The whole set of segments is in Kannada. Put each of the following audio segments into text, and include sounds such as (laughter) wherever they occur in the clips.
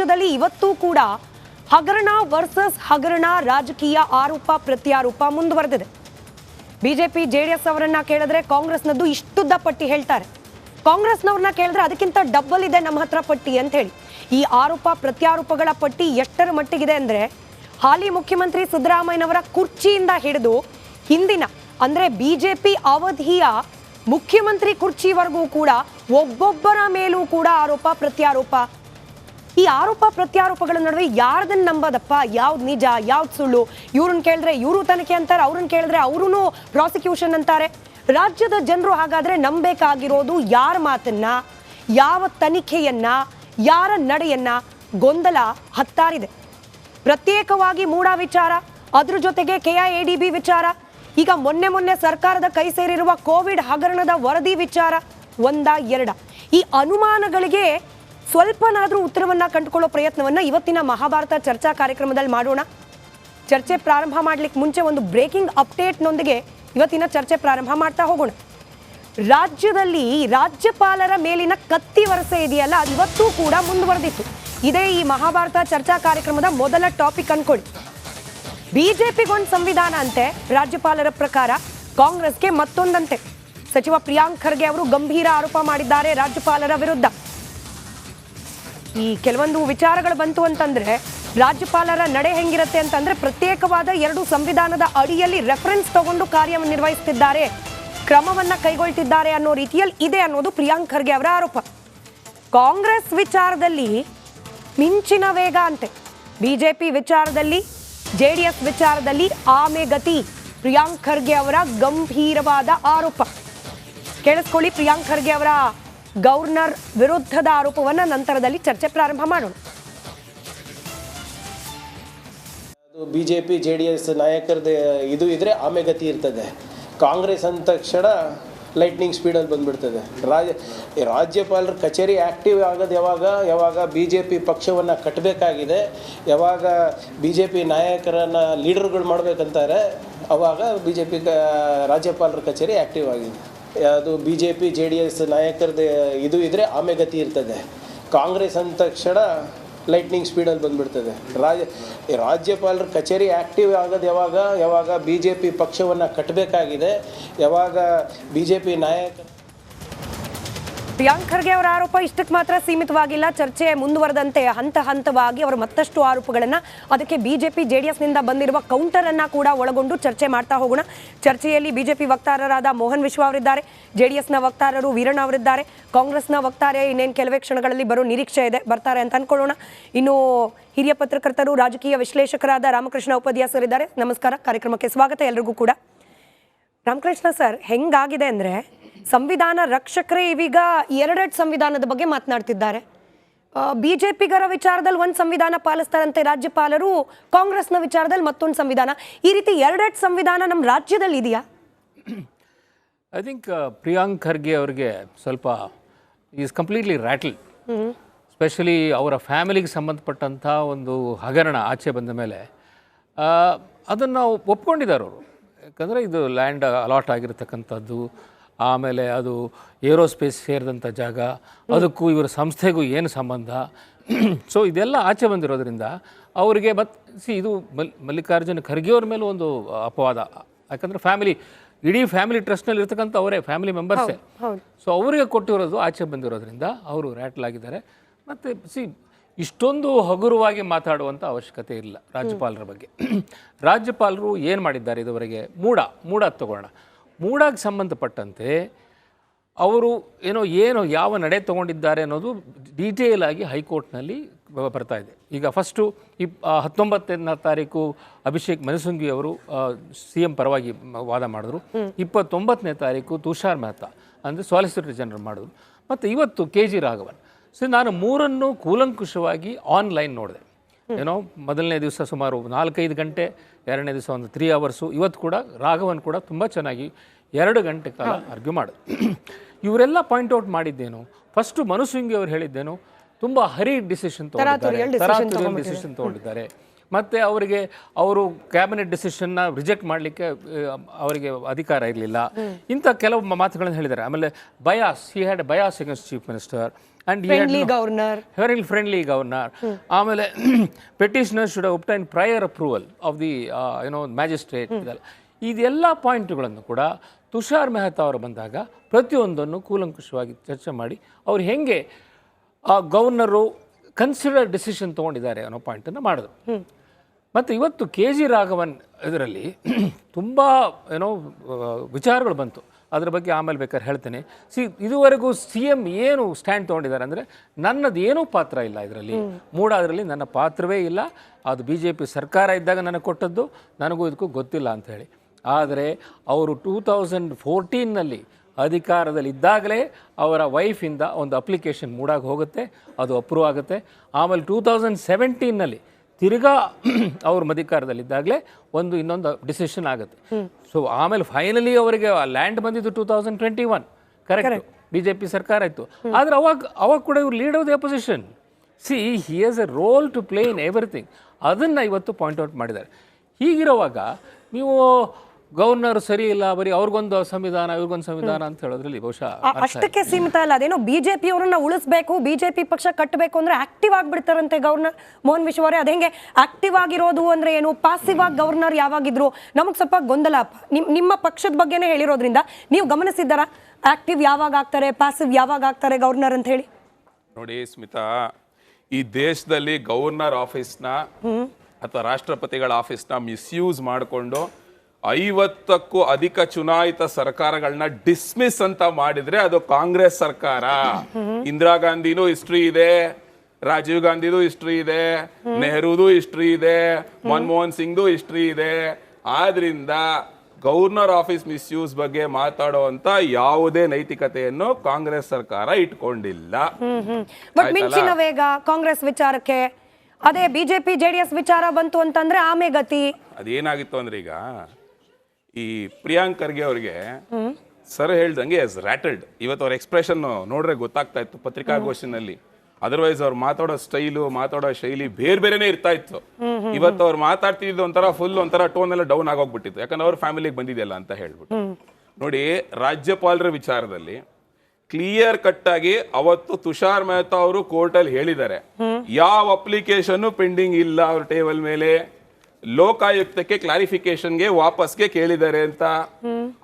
ರಾಜ್ಯದಲ್ಲಿ ಇವತ್ತೂ ಕೂಡ ಹಗರಣ ವರ್ಸಸ್ ಹಗರಣ ರಾಜಕೀಯ ಆರೋಪ, ಪ್ರತ್ಯಾರೋಪ ಮುಂದುವರೆದಿದೆ. ಬಿಜೆಪಿ, ಜೆಡಿಎಸ್ ಅವರನ್ನ ಕೇಳಿದ್ರೆ ಕಾಂಗ್ರೆಸ್ನದ್ದು ಇಷ್ಟುದ್ದ ಪಟ್ಟಿ ಹೇಳ್ತಾರೆ. ಕಾಂಗ್ರೆಸ್ನವ್ರನ್ನ ಕೇಳಿದ್ರೆ ಅದಕ್ಕಿಂತ ಡಬ್ಬಲ್ ಇದೆ ನಮ್ಮ ಹತ್ರ ಪಟ್ಟಿ ಅಂತ ಹೇಳಿ. ಈ ಆರೋಪ, ಪ್ರತ್ಯಾರೋಪಗಳ ಪಟ್ಟಿ ಎಷ್ಟರ ಮಟ್ಟಿಗಿದೆ ಅಂದ್ರೆ ಹಾಲಿ ಮುಖ್ಯಮಂತ್ರಿ ಸಿದ್ದರಾಮಯ್ಯನವರ ಕುರ್ಚಿಯಿಂದ ಹಿಡಿದು ಹಿಂದಿನ, ಅಂದ್ರೆ ಬಿಜೆಪಿ ಅವಧಿಯ ಮುಖ್ಯಮಂತ್ರಿ ಕುರ್ಚಿವರೆಗೂ ಕೂಡ ಒಬ್ಬೊಬ್ಬರ ಮೇಲೂ ಕೂಡ ಆರೋಪ, ಪ್ರತ್ಯಾರೋಪ ಈ ಆರೋಪ ಪ್ರತ್ಯಾರೋಪಗಳ ನಡುವೆ ಯಾರ್ದನ್ನ ನಂಬದಪ್ಪ? ಯಾವ್ದು ನಿಜ, ಯಾವ್ದು ಸುಳ್ಳು? ಇವ್ರನ್ನ ಕೇಳಿದ್ರೆ ಇವರು ತನಿಖೆ ಅಂತಾರೆ, ಅವ್ರನ್ನ ಕೇಳಿದ್ರೆ ಅವರು ಪ್ರಾಸಿಕ್ಯೂಷನ್ ಅಂತಾರೆ. ರಾಜ್ಯದ ಜನರು ಹಾಗಾದ್ರೆ ನಂಬೇಕಾಗಿರೋದು ಯಾರ ಮಾತನ್ನ, ಯಾವ ತನಿಖೆಯನ್ನ, ಯಾರ ನಡೆಯನ್ನ ಗೊಂದಲ ಹತ್ತಾರಿದೆ. ಪ್ರತ್ಯೇಕವಾಗಿ ಮೂಡ ವಿಚಾರ, ಅದ್ರ ಜೊತೆಗೆ ಕೆಐಎಡಿಬಿ ವಿಚಾರ, ಈಗ ಮೊನ್ನೆ ಮೊನ್ನೆ ಸರ್ಕಾರದ ಕೈ ಸೇರಿರುವ ಕೋವಿಡ್ ಹಗರಣದ ವರದಿ ವಿಚಾರ ಒಂದ ಎರಡ. ಈ ಅನುಮಾನಗಳಿಗೆ ಸ್ವಲ್ಪನಾದ್ರೂ ಉತ್ತರವನ್ನ ಕಂಡುಕೊಳ್ಳೋ ಪ್ರಯತ್ನವನ್ನ ಇವತ್ತಿನ ಮಹಾಭಾರತ ಚರ್ಚಾ ಕಾರ್ಯಕ್ರಮದಲ್ಲಿ ಮಾಡೋಣ. ಚರ್ಚೆ ಪ್ರಾರಂಭ ಮಾಡ್ಲಿಕ್ಕೆ ಮುಂಚೆ ಒಂದು ಬ್ರೇಕಿಂಗ್ ಅಪ್ಡೇಟ್ನೊಂದಿಗೆ ಇವತ್ತಿನ ಚರ್ಚೆ ಪ್ರಾರಂಭ ಮಾಡ್ತಾ ಹೋಗೋಣ. ರಾಜ್ಯದಲ್ಲಿ ರಾಜ್ಯಪಾಲರ ಮೇಲಿನ ಕತ್ತಿ ವರಸೆ ಇದೆಯಲ್ಲ, ಅದು ಇವತ್ತೂ ಕೂಡ ಮುಂದುವರೆದಿತ್ತು. ಇದೇ ಈ ಮಹಾಭಾರತ ಚರ್ಚಾ ಕಾರ್ಯಕ್ರಮದ ಮೊದಲ ಟಾಪಿಕ್ ಅನ್ಕೊಳ್ಳಿ. ಬಿಜೆಪಿಗೊಂದು ಸಂವಿಧಾನ ಅಂತೆ, ರಾಜ್ಯಪಾಲರ ಪ್ರಕಾರ ಕಾಂಗ್ರೆಸ್ಗೆ ಮತ್ತೊಂದಂತೆ. ಸಚಿವ ಪ್ರಿಯಾಂಕ್ ಖರ್ಗೆ ಅವರು ಗಂಭೀರ ಆರೋಪ ಮಾಡಿದ್ದಾರೆ ರಾಜ್ಯಪಾಲರ ವಿರುದ್ಧ. ಈ ಕೆಲವೊಂದು ವಿಚಾರಗಳು ಬಂತು ಅಂತಂದ್ರೆ ರಾಜ್ಯಪಾಲರ ನಡೆ ಹೆಂಗಿರುತ್ತೆ ಅಂತಂದ್ರೆ ಪ್ರತ್ಯೇಕವಾದ ಎರಡು ಸಂವಿಧಾನದ ಅಡಿಯಲ್ಲಿ ರೆಫರೆನ್ಸ್ ತಗೊಂಡು ಕಾರ್ಯ ನಿರ್ವಹಿಸುತ್ತಿದ್ದಾರೆ ಕ್ರಮವನ್ನ ಕೈಗೊಳ್ತಿದ್ದಾರೆ ಅನ್ನೋ ರೀತಿಯಲ್ಲಿ ಇದೆ ಅನ್ನೋದು ಪ್ರಿಯಾಂಕ್ ಖರ್ಗೆ ಅವರ ಆರೋಪ. ಕಾಂಗ್ರೆಸ್ ವಿಚಾರದಲ್ಲಿ ಮಿಂಚಿನ ವೇಗ ಅಂತೆ. ಬಿಜೆಪಿ ವಿಚಾರದಲ್ಲಿ, ಜೆಡಿಎಸ್ ವಿಚಾರದಲ್ಲಿ ಆಮೆಗತಿ ಪ್ರಿಯಾಂಕ್ ಖರ್ಗೆ ಅವರ ಗಂಭೀರವಾದ ಆರೋಪ. ಕೇಳಿಸ್ಕೊಳ್ಳಿ ಪ್ರಿಯಾಂಕ್ ಖರ್ಗೆ ಅವರ ಗವರ್ನರ್ ವಿರುದ್ಧದ ಆರೋಪವನ್ನು ನಂತರದಲ್ಲಿ ಚರ್ಚೆ ಪ್ರಾರಂಭ ಮಾಡೋಣ. B J P J D S ನಾಯಕರದ್ದು ಇದು ಇದ್ರೆ ಆಮೆ ಗತಿ ಇರ್ತದೆ. ಕಾಂಗ್ರೆಸ್ ಅಂದ ತಕ್ಷಣ ಲೈಟ್ನಿಂಗ್ ಸ್ಪೀಡಲ್ಲಿ ಬಂದ್ಬಿಡ್ತದೆ. ರಾಜ ರಾಜ್ಯಪಾಲರ ಕಚೇರಿ ಆ್ಯಕ್ಟಿವ್ ಆಗೋದು ಯಾವಾಗ ಯಾವಾಗ ಬಿ ಜೆ ಪಿ ಪಕ್ಷವನ್ನು ಕಟ್ಟಬೇಕಾಗಿದೆ ಯಾವಾಗ ಬಿ ಜೆ ಪಿ ನಾಯಕರನ್ನು ಲೀಡರ್ಗಳು ಮಾಡಬೇಕಂತಾರೆ, ಅವಾಗ ಬಿ ಜೆ ಪಿ ರಾಜ್ಯಪಾಲರ ಕಚೇರಿ ಆ್ಯಕ್ಟಿವ್ ಆಗಿದೆ. ಅದು B J P J D S ನಾಯಕರದ್ದು ಇದು ಇದ್ರೆ ಆಮೆ ಗತಿ ಇರ್ತದೆ. ಕಾಂಗ್ರೆಸ್ ಅಂದ ತಕ್ಷಣ ಲೈಟ್ನಿಂಗ್ ಸ್ಪೀಡಲ್ಲಿ ಬಂದ್ಬಿಡ್ತದೆ. ರಾಜ ರಾಜ್ಯಪಾಲರ ಕಚೇರಿ ಆ್ಯಕ್ಟಿವ್ ಆಗೋದು ಯಾವಾಗ ಯಾವಾಗ ಬಿ ಜೆ ಪಿ ಪಕ್ಷವನ್ನು ಕಟ್ಟಬೇಕಾಗಿದೆ ಯಾವಾಗ ಬಿ ಜೆ ಪಿ ನಾಯಕ ಪ್ರಿಯಾಂಕ್ ಖರ್ಗೆ ಅವರ ಆರೋಪ ಇಷ್ಟಕ್ಕೆ ಮಾತ್ರ ಸೀಮಿತವಾಗಿಲ್ಲ. ಚರ್ಚೆ ಮುಂದುವರೆದಂತೆ ಹಂತ ಹಂತವಾಗಿ ಅವರು ಮತ್ತಷ್ಟು ಆರೋಪಗಳನ್ನು ಅದಕ್ಕೆ ಬಿಜೆಪಿ, ಜೆಡಿಎಸ್ನಿಂದ ಬಂದಿರುವ ಕೌಂಟರ್ ಅನ್ನ ಕೂಡ ಒಳಗೊಂಡು ಚರ್ಚೆ ಮಾಡ್ತಾ ಹೋಗೋಣ. ಚರ್ಚೆಯಲ್ಲಿ ಬಿಜೆಪಿ ವಕ್ತಾರರಾದ ಮೋಹನ್ ವಿಶ್ವ ಅವರಿದ್ದಾರೆ. ಜೆಡಿಎಸ್ನ ವಕ್ತಾರರು ವೀರಣ್ಣ ಅವರಿದ್ದಾರೆ. ಕಾಂಗ್ರೆಸ್ನ ವಕ್ತಾರೆ ಇನ್ನೇನು ಕೆಲವೇ ಕ್ಷಣಗಳಲ್ಲಿ ಬರೋ ನಿರೀಕ್ಷೆ ಇದೆ. ಬರ್ತಾರೆ ಅಂತ ಅನ್ಕೊಳ್ಳೋಣ. ಇನ್ನು ಹಿರಿಯ ಪತ್ರಕರ್ತರು, ರಾಜಕೀಯ ವಿಶ್ಲೇಷಕರಾದ ರಾಮಕೃಷ್ಣ ಉಪಾಧ್ಯಾಸರಿದ್ದಾರೆ ನಮಸ್ಕಾರ. ಕಾರ್ಯಕ್ರಮಕ್ಕೆ ಸ್ವಾಗತ ಎಲ್ರಿಗೂ ಕೂಡ. ರಾಮಕೃಷ್ಣ ಸರ್ ಹೆಂಗಾಗಿದೆ ಅಂದ್ರೆ ಸಂವಿಧಾನ ರಕ್ಷಕರೇ ಇವೀಗ ಎರಡೆರಡು ಸಂವಿಧಾನದ ಬಗ್ಗೆ ಮಾತನಾಡ್ತಿದ್ದಾರೆ. ಬಿಜೆಪಿಗರ ವಿಚಾರದಲ್ಲಿ ಒಂದು ಸಂವಿಧಾನ ಪಾಲಿಸ್ತಾರಂತೆ ರಾಜ್ಯಪಾಲರು ಕಾಂಗ್ರೆಸ್ನ ವಿಚಾರದಲ್ಲಿ ಮತ್ತೊಂದು ಸಂವಿಧಾನ. ಈ ರೀತಿ ಎರಡೆರಡು ಸಂವಿಧಾನ ನಮ್ಮ ರಾಜ್ಯದಲ್ಲಿ ಇದೆಯಾ? ಐ ಥಿಂಕ್ ಪ್ರಿಯಾಂಕ್ ಖರ್ಗೆ ಅವ್ರಿಗೆ ಸ್ವಲ್ಪ ಈಸ್ ಕಂಪ್ಲೀಟ್ಲಿ ರ್ಯಾಟಲ್ ಸ್ಪೆಷಲಿ ಅವರ ಫ್ಯಾಮಿಲಿಗೆ ಸಂಬಂಧಪಟ್ಟಂಥ ಒಂದು ಹಗರಣ ಆಚೆ ಬಂದ ಮೇಲೆ ಅದನ್ನು ಒಪ್ಕೊಂಡಿದ್ದಾರೆ ಅವರು. ಯಾಕಂದರೆ ಇದು ಲ್ಯಾಂಡ್ ಅಲಾಟ್ ಆಗಿರತಕ್ಕಂಥದ್ದು. ಆಮೇಲೆ ಅದು ಏರೋಸ್ಪೇಸ್ ಸೇರಿದಂಥ ಜಾಗ ಅದಕ್ಕೂ ಇವರ ಸಂಸ್ಥೆಗೂ ಏನು ಸಂಬಂಧ? ಸೊ ಇದೆಲ್ಲ ಆಚೆ ಬಂದಿರೋದ್ರಿಂದ ಅವರಿಗೆ ಮತ್ತು ಸಿ ಇದು ಮಲ್ ಮಲ್ಲಿಕಾರ್ಜುನ ಖರ್ಗೆ ಅವ್ರ ಮೇಲೂ ಒಂದು ಅಪವಾದ. ಯಾಕಂದರೆ ಫ್ಯಾಮಿಲಿ ಇಡೀ ಫ್ಯಾಮಿಲಿ ಟ್ರಸ್ಟ್ನಲ್ಲಿ ಇರ್ತಕ್ಕಂಥ ಅವರೇ ಫ್ಯಾಮಿಲಿ ಮೆಂಬರ್ಸೇ ಸೊ ಅವರಿಗೆ ಕೊಟ್ಟಿರೋದು ಆಚೆ ಬಂದಿರೋದ್ರಿಂದ ಅವರು ರ್ಯಾಟ್ಲಾಗಿದ್ದಾರೆ ಮತ್ತು ಸಿ ಇಷ್ಟೊಂದು ಹಗುರವಾಗಿ ಮಾತಾಡುವಂಥ ಅವಶ್ಯಕತೆ ಇಲ್ಲ ರಾಜ್ಯಪಾಲರ ಬಗ್ಗೆ. (clears throat) ರಾಜ್ಯಪಾಲರು ಏನು ಮಾಡಿದ್ದಾರೆ ಇದುವರೆಗೆ? ಮೂಡ ಮೂಡ ತಗೊಳ್ಳೋಣ ಮೂಡಾಗೆ ಸಂಬಂಧಪಟ್ಟಂತೆ ಅವರು ಏನೋ ಏನು ಯಾವ ನಡೆ ತಗೊಂಡಿದ್ದಾರೆ ಅನ್ನೋದು ಡೀಟೇಲ್ ಆಗಿ ಹೈಕೋರ್ಟ್ನಲ್ಲಿ ಬರ್ತಾ ಇದೆ. ಈಗ ಫಸ್ಟು ಇಪ್ ಹತ್ತೊಂಬತ್ತನೇ ತಾರೀಕು ಅಭಿಷೇಕ್ ಮನಸುಂಗಿ ಅವರು ಸಿ ಎಂ ಪರವಾಗಿ ವಾದ ಮಾಡಿದ್ರು. ಇಪ್ಪತ್ತೊಂಬತ್ತನೇ ತಾರೀಕು ತುಷಾರ್ ಮೆಹ್ತಾ ಅಂದರೆ ಸಾಲಿಸಿಟರ್ ಜನರಲ್ ಮಾಡಿದ್ರು. ಮತ್ತು ಇವತ್ತು ಕೆ ಜಿ ರಾಘವನ್. ಸೊ ನಾನು ಮೂರನ್ನು ಕೂಲಂಕುಷವಾಗಿ ಆನ್ಲೈನ್ ನೋಡಿದೆ. ಏನೋ ಮೊದಲನೇ ದಿವಸ ಸುಮಾರು ನಾಲ್ಕೈದು ಗಂಟೆ ಎರಡನೇ ದಿವಸ ಒಂದು ತ್ರೀ ಅವರ್ಸು ಇವತ್ತು ಕೂಡ ರಾಘವನ್ ಕೂಡ ತುಂಬ ಚೆನ್ನಾಗಿ ಎರಡು ಗಂಟೆ ಕಾಲ ಆರ್ಗ್ಯೂ ಮಾಡಿ. ಇವರೆಲ್ಲ ಪಾಯಿಂಟ್ ಔಟ್ ಮಾಡಿದ್ದೇನು? ಫಸ್ಟು ಮನುಸಿಂಗಿ ಅವರು ಹೇಳಿದ್ದೇನು ತುಂಬ ಹರಿ ಡಿಸಿಷನ್ ತಗೊಂಡಿದ್ದಾರೆ. ಡಿಸಿಷನ್ ತಗೊಂಡಿದ್ದಾರೆ? ಮತ್ತು ಅವರಿಗೆ ಅವರು ಕ್ಯಾಬಿನೆಟ್ ಡಿಸಿಷನ್ನ ರಿಜೆಕ್ಟ್ ಮಾಡಲಿಕ್ಕೆ ಅವರಿಗೆ ಅಧಿಕಾರ ಇರಲಿಲ್ಲ. ಇಂಥ ಕೆಲವು ಮಾತುಗಳನ್ನು ಹೇಳಿದ್ದಾರೆ. ಆಮೇಲೆ bias he had bias against chief minister and friendly governor very friendly governor ಆಮೇಲೆ petitioner should obtain prior approval of the ಏನೋ ಮ್ಯಾಜಿಸ್ಟ್ರೇಟ್ ಇದೆಲ್ಲ ಇದೆಲ್ಲ ಪಾಯಿಂಟ್ಗಳನ್ನು ಕೂಡ ತುಷಾರ್ ಮೆಹ್ತಾ ಅವರು ಬಂದಾಗ ಪ್ರತಿಯೊಂದನ್ನು ಕೂಲಂಕುಷವಾಗಿ ಚರ್ಚೆ ಮಾಡಿ ಅವ್ರು ಹೆಂಗೆ ಆ ಗವರ್ನರು ಕನ್ಸಿಡರ್ ಡಿಸಿಷನ್ ತೊಗೊಂಡಿದ್ದಾರೆ ಅನ್ನೋ ಪಾಯಿಂಟನ್ನು ಮಾಡಿದ್ರು. ಮತ್ತು ಇವತ್ತು ಕೆ ಜಿ ರಾಘವನ್ ಇದರಲ್ಲಿ (clears throat) ತುಂಬ ಏನೋ ವಿಚಾರಗಳು ಬಂತು. ಅದ್ರ ಬಗ್ಗೆ ಆಮೇಲೆ ಬೇಕಾದ್ರೆ ಹೇಳ್ತೇನೆ. ಸಿ ಇದುವರೆಗೂ ಸಿ ಎಂ ಏನು ಸ್ಟ್ಯಾಂಡ್ ತೊಗೊಂಡಿದ್ದಾರೆ ಅಂದರೆ ನನ್ನದು ಏನೂ ಪಾತ್ರ ಇಲ್ಲ ಇದರಲ್ಲಿ. ಮೂಡ ಅದರಲ್ಲಿ ನನ್ನ ಪಾತ್ರವೇ ಇಲ್ಲ. ಅದು ಬಿ ಜೆ ಪಿ ಸರ್ಕಾರ ಇದ್ದಾಗ ನನಗೆ ಕೊಟ್ಟದ್ದು ನನಗೂ ಇದಕ್ಕೂ ಗೊತ್ತಿಲ್ಲ ಅಂತ ಹೇಳಿ. ಆದರೆ ಅವರು ಟೂ ತೌಸಂಡ್ ಫೋರ್ಟೀನ್ನಲ್ಲಿ ಅಧಿಕಾರದಲ್ಲಿ ಇದ್ದಾಗಲೇ ಅವರ ವೈಫಿಂದ ಒಂದು ಅಪ್ಲಿಕೇಶನ್ ಮೂಡಾಗಿ ಹೋಗುತ್ತೆ ಅದು ಅಪ್ರೂವ್ ಆಗುತ್ತೆ. ಆಮೇಲೆ ಟೂ ತೌಸಂಡ್ ಸೆವೆಂಟೀನ್ನಲ್ಲಿ ತಿರ್ಗಾ (clears throat) ಅವ್ರ ಮಧಿಕಾರದಲ್ಲಿದ್ದಾಗಲೇ ಒಂದು ಇನ್ನೊಂದು ಡಿಸಿಷನ್ ಆಗುತ್ತೆ. ಸೊ ಆಮೇಲೆ ಫೈನಲಿ ಅವರಿಗೆ ಲ್ಯಾಂಡ್ ಬಂದಿದ್ದು two thousand twenty one correct B J P ಸರ್ಕಾರ ಇತ್ತು. ಆದರೆ ಅವಾಗ ಅವಾಗ ಕೂಡ ಇವ್ರು lead of the opposition see he has a role to play in everything ಅದನ್ನು ಇವತ್ತು ಪಾಯಿಂಟ್ ಔಟ್ ಮಾಡಿದ್ದಾರೆ. ಹೀಗಿರುವಾಗ ನೀವು ಗವರ್ನರ್ ಸರಿ ಇಲ್ಲ ಬರೀ ಅವ್ರಿಗೊಂದು ಸಂವಿಧಾನ ಇವ್ರಿಗೊಂದು ಸಂವಿಧಾನ ಅಂತ ಹೇಳೋದ್ರಲ್ಲಿ ಬಹುಶಃ ಅಷ್ಟಕ್ಕೆ ಸೀಮಿತ ಅಲ್ಲ ಅದೇನೋ ಬಿಜೆಪಿ ಅವರನ್ನ ಉಳಿಸ್ಬೇಕು ಬಿಜೆಪಿ ಪಕ್ಷ ಕಟ್ಟಬೇಕು ಅಂದ್ರೆ ಆಕ್ಟಿವ್ ಆಗ್ಬಿಡ್ತಾರಂತೆ ಗವರ್ನರ್ ಮೋಹನ್ ವಿಶ್ವ ಅವರೇ. ಅದೇ ಹೆಂಗೆ ಆಕ್ಟಿವ್ ಆಗಿರೋದು ಅಂದ್ರೆ ಏನು? ಪಾಸಿವ್ ಆಗಿ ಗವರ್ನರ್ ಯಾವಾಗಿದ್ರು? ನಮಗೆ ಸ್ವಲ್ಪ ಗೊಂದಲ. ನಿಮ್ ನಿಮ್ಮ ಪಕ್ಷದ ಬಗ್ಗೆನೇ ಹೇಳಿರೋದ್ರಿಂದ ನೀವು ಗಮನಿಸಿದ್ದಾರಾ? ಆಕ್ಟಿವ್ ಯಾವಾಗ ಆಗ್ತಾರೆ ಪಾಸಿವ್ ಯಾವಾಗ ಆಗ್ತಾರೆ ಗವರ್ನರ್ ಅಂತ ಹೇಳಿ? ನೋಡಿ ಸ್ಮಿತಾ ಈ ದೇಶದಲ್ಲಿ ಗವರ್ನರ್ ಆಫೀಸ್ನ ಅಥವಾ ರಾಷ್ಟ್ರಪತಿಗಳ ಆಫೀಸ್ನ ಮಿಸ್ಯೂಸ್ ಮಾಡಿಕೊಂಡು ಐವತ್ತಕ್ಕೂ ಅಧಿಕ ಚುನಾಯಿತ ಸರ್ಕಾರಗಳನ್ನ ಡಿಸ್ಮಿಸ್ ಅಂತ ಮಾಡಿದ್ರೆ ಅದು ಕಾಂಗ್ರೆಸ್ ಸರ್ಕಾರ. ಇಂದಿರಾ ಗಾಂಧಿನೂ ಹಿಸ್ಟ್ರಿ ಇದೆ ರಾಜೀವ್ ಗಾಂಧಿದು ಹಿಸ್ಟ್ರಿ ಇದೆ ನೆಹರೂದು ಹಿಸ್ಟ್ರಿ ಇದೆ ಮನಮೋಹನ್ ಸಿಂಗ್ದು ಹಿಸ್ಟ್ರಿ ಇದೆ. ಆದ್ರಿಂದ ಗವರ್ನರ್ ಆಫೀಸ್ ಮಿಸ್ಯೂಸ್ ಬಗ್ಗೆ ಮಾತಾಡುವಂತ ಯಾವುದೇ ನೈತಿಕತೆಯನ್ನು ಕಾಂಗ್ರೆಸ್ ಸರ್ಕಾರ ಇಟ್ಕೊಂಡಿಲ್ಲ. ಬಟ್? ಮಿಂಚಿನ ವೇಗ ಕಾಂಗ್ರೆಸ್ ವಿಚಾರಕ್ಕೆ ಅದೇ ಬಿಜೆಪಿ ಜೆಡಿಎಸ್ ವಿಚಾರ ಬಂತು ಅಂತಂದ್ರೆ ಆಮೆ ಗತಿ. ಅದೇನಾಗಿತ್ತು ಅಂದ್ರೆ ಈಗ? ಈ ಪ್ರಿಯಾಂಕ್ ಖರ್ಗೆ ಅವ್ರಿಗೆ ಸರ್ ಹೇಳ್ದಂಗೆ ಎಸ್ ರ್ಯಾಟಲ್ಡ್ ಇವತ್ತು ಅವ್ರ ಎಕ್ಸ್ಪ್ರೆಷನ್ ನೋಡ್ರೆ ಗೊತ್ತಾಗ್ತಾ ಇತ್ತು ಪತ್ರಿಕಾಗೋಷ್ಠಿನಲ್ಲಿ. ಅದರ್ವೈಸ್ ಅವ್ರು ಮಾತಾಡೋ ಸ್ಟೈಲು ಮಾತಾಡೋ ಶೈಲಿ ಬೇರೆ ಬೇರೆನೆ ಇರ್ತಾ ಇತ್ತು. ಇವತ್ತು ಅವ್ರು ಮಾತಾಡ್ತಿದ್ದು ಒಂಥರ ಫುಲ್ ಒಂಥರ ಟೋನ್ ಎಲ್ಲ ಡೌನ್ ಆಗೋಗ್ಬಿಟ್ಟಿತ್ತು. ಯಾಕಂದ್ರೆ ಅವ್ರ ಫ್ಯಾಮಿಲಿಗೆ ಬಂದಿದೆಯಲ್ಲ ಅಂತ ಹೇಳ್ಬಿಟ್ಟು. ನೋಡಿ ರಾಜ್ಯಪಾಲರ ವಿಚಾರದಲ್ಲಿ ಕ್ಲಿಯರ್ ಕಟ್ ಆಗಿ ಅವತ್ತು ತುಷಾರ್ ಮೆಹ್ತಾ ಅವರು ಕೋರ್ಟಲ್ಲಿ ಹೇಳಿದ್ದಾರೆ. ಯಾವ ಅಪ್ಲಿಕೇಶನ್ ಪೆಂಡಿಂಗ್ ಇಲ್ಲ ಅವ್ರ ಟೇಬಲ್ ಮೇಲೆ. ಲೋಕಾಯುಕ್ತಕ್ಕೆ ಕ್ಲಾರಿಫಿಕೇಶನ್ಗೆ ವಾಪಸ್ಗೆ ಕೇಳಿದ್ದಾರೆ ಅಂತ.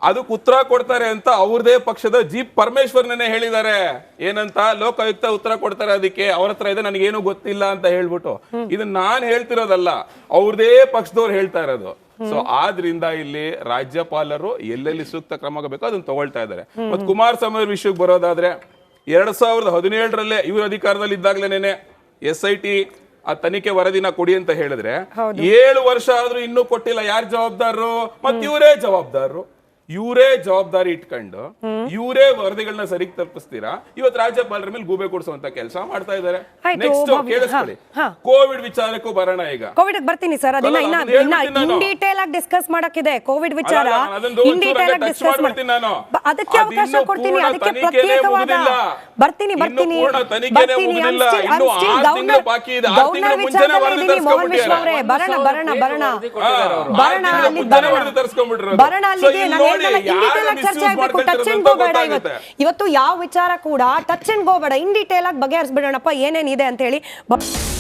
ಅದಕ್ಕೆ ಉತ್ತರ ಕೊಡ್ತಾರೆ ಅಂತ ಅವ್ರದೇ ಪಕ್ಷದ ಜಿ ಪರಮೇಶ್ವರ್ನೇ ಹೇಳಿದ್ದಾರೆ. ಏನಂತ? ಲೋಕಾಯುಕ್ತ ಉತ್ತರ ಕೊಡ್ತಾರೆ ಅದಕ್ಕೆ. ಅವ್ರ ಹತ್ರ ಇದೆ, ನನಗೇನು ಗೊತ್ತಿಲ್ಲ ಅಂತ ಹೇಳ್ಬಿಟ್ಟು. ಇದನ್ನ ನಾನ್ ಹೇಳ್ತಿರೋದಲ್ಲ, ಅವ್ರದೇ ಪಕ್ಷದವ್ರು ಹೇಳ್ತಾ ಇರೋದು. ಸೊ ಆದ್ರಿಂದ ಇಲ್ಲಿ ರಾಜ್ಯಪಾಲರು ಎಲ್ಲೆಲ್ಲಿ ಸೂಕ್ತ ಕ್ರಮ ಬೇಕೋ ಅದನ್ನ ತಗೊಳ್ತಾ ಇದ್ದಾರೆ. ಮತ್ತೆ ಕುಮಾರಸ್ವಾಮಿ ವಿಷಯಕ್ಕೆ ಬರೋದಾದ್ರೆ, ಎರಡ್ ಸಾವಿರದ ಹದಿನೇಳರಲ್ಲೇ ಇವ್ರ ಅಧಿಕಾರದಲ್ಲಿ ಇದ್ದಾಗ್ಲೇನೆ ಎಸ್ ಐ ಟಿ ಆ ತನಿಖೆ ವರದಿನ ಕೊಡಿ ಅಂತ ಹೇಳಿದ್ರೆ ಏಳು ವರ್ಷ ಆದ್ರೂ ಇನ್ನೂ ಕೊಟ್ಟಿಲ್ಲ. ಯಾರು ಜವಾಬ್ದಾರರು? ಮತ್ತೆ ಇವರೇ ಜವಾಬ್ದಾರರು. ಇವರೇ ಜವಾಬ್ದಾರಿ ಇಟ್ಕೊಂಡು ಇವರೇ ವರದಿಗಳನ್ನ ಸರಿಗೆ ತಲುಪಿಸ್ತೀರಾ? ಇವತ್ತು ರಾಜ್ಯಪಾಲರ ಮೇಲೆ ಗೂಬೆ ಕೊಡಿಸುವಂತ ಕೆಲಸ ಮಾಡ್ತಾ ಇದ್ದಾರೆ. ನೆಕ್ಸ್ಟ್ ಕೇಳಿಸ್ಕೊಳ್ಳಿ. ಕೋವಿಡ್ ವಿಚಾರಕ್ಕೂ ಬರೋಣ ಈಗ. ಕೋವಿಡ್ ಬರ್ತೀನಿ ಸರ್ ಅದನ್ನ ಇನ್ನ ಇನ್ನ ಇನ್ ಡೀಟೇಲ್ ಆಗಿ ಡಿಸ್ಕಸ್ ಮಾಡಕ್ಕಿದೆ. ಕೋವಿಡ್ ವಿಚಾರ ಇನ್ ಡೀಟೇಲ್ ಆಗಿ ಡಿಸ್ಕಸ್ ಮಾಡ್ಬಿಡ್ತೀನಿ ನಾನು. ಅದಕ್ಕೆ ಅವಕಾಶ ಕೊಡ್ತೀನಿ ಅದಕ್ಕೆ ಪ್ರತ್ಯೇಕವಾದ ಬರ್ತೀನಿ ಬರ್ತೀನಿ. ಬರ್ತೀನಿ ಮುಂಚೆನೇ ವಿಚಾರದಲ್ಲಿ ವರದಿ ಇದೀನಿ, ಮೋಹನ್ ವಿಶ್ವ. ಅವರೇ ಬರೋಣ ಬರೋಣ ಬರೋಣ. ಬರೋಣ ಅಲ್ಲಿ ಬರೋಣ. ಅಲ್ಲಿಗೆ ನಾನು ನೋಡಿ, ಹೇಳ್ದಲ್ಲ, in ಯಾರು ಚರ್ಚೆ ಆಗ್ಬೇಕು ಟಚ್ ಅಂಡ್ ಮಾಡ್ಕೊಳ್ತಾರೆ ಗೋ ಬೇಡ ಇವತ್ತು. ಇವತ್ತು ಯಾವ ವಿಚಾರ ಕೂಡ ಟಚ್ ಅಂಡ್ ಗೋ ಬೇಡ. ಇನ್ ಡೀಟೇಲ್ ಆಗಿ ಬಗೆಹರಿಸ್ಬಿಡೋಣಪ್ಪ. ಏನೇನಿದೆ ಅಂತ ಹೇಳಿ. ಬ-